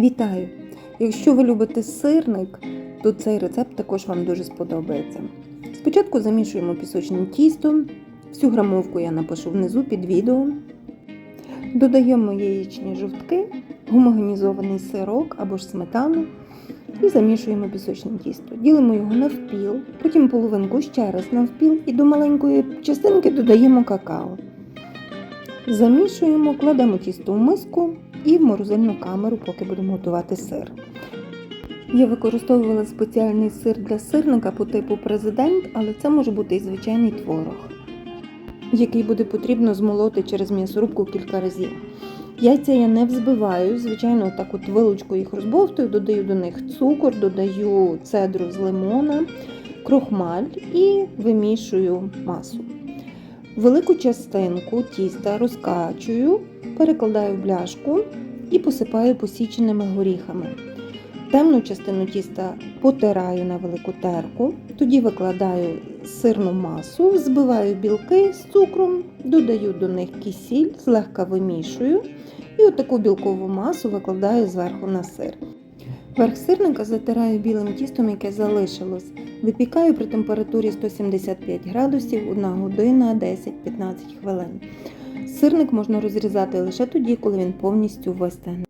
Вітаю! Якщо ви любите сирник, то цей рецепт також вам дуже сподобається. Спочатку замішуємо пісочне тісто. Всю грамовку я напишу внизу під відео. Додаємо яєчні жовтки, гомогенізований сирок або ж сметану і замішуємо пісочне тісто. Ділимо його навпіл, потім половинку ще раз навпіл і до маленької частинки додаємо какао. Замішуємо, кладемо тісто в миску і в морозильну камеру, поки будемо готувати сир. Я використовувала спеціальний сир для сирника по типу президент, але це може бути і звичайний творог, який буде потрібно змолоти через м'ясорубку кілька разів. Яйця я не взбиваю, звичайно, так от вилочкою їх розбовтую, додаю до них цукор, додаю цедру з лимона, крохмаль і вимішую масу. Велику частинку тіста розкачую, перекладаю в бляшку і посипаю посіченими горіхами. Темну частину тіста потираю на велику терку, тоді викладаю сирну масу, збиваю білки з цукром, додаю до них кисіль, злегка вимішую і отаку білкову масу викладаю зверху на сир. Верх сирника затираю білим тістом, яке залишилось. Випікаю при температурі 175 градусів 1 година 10-15 хвилин. Сирник можна розрізати лише тоді, коли він повністю вистигне.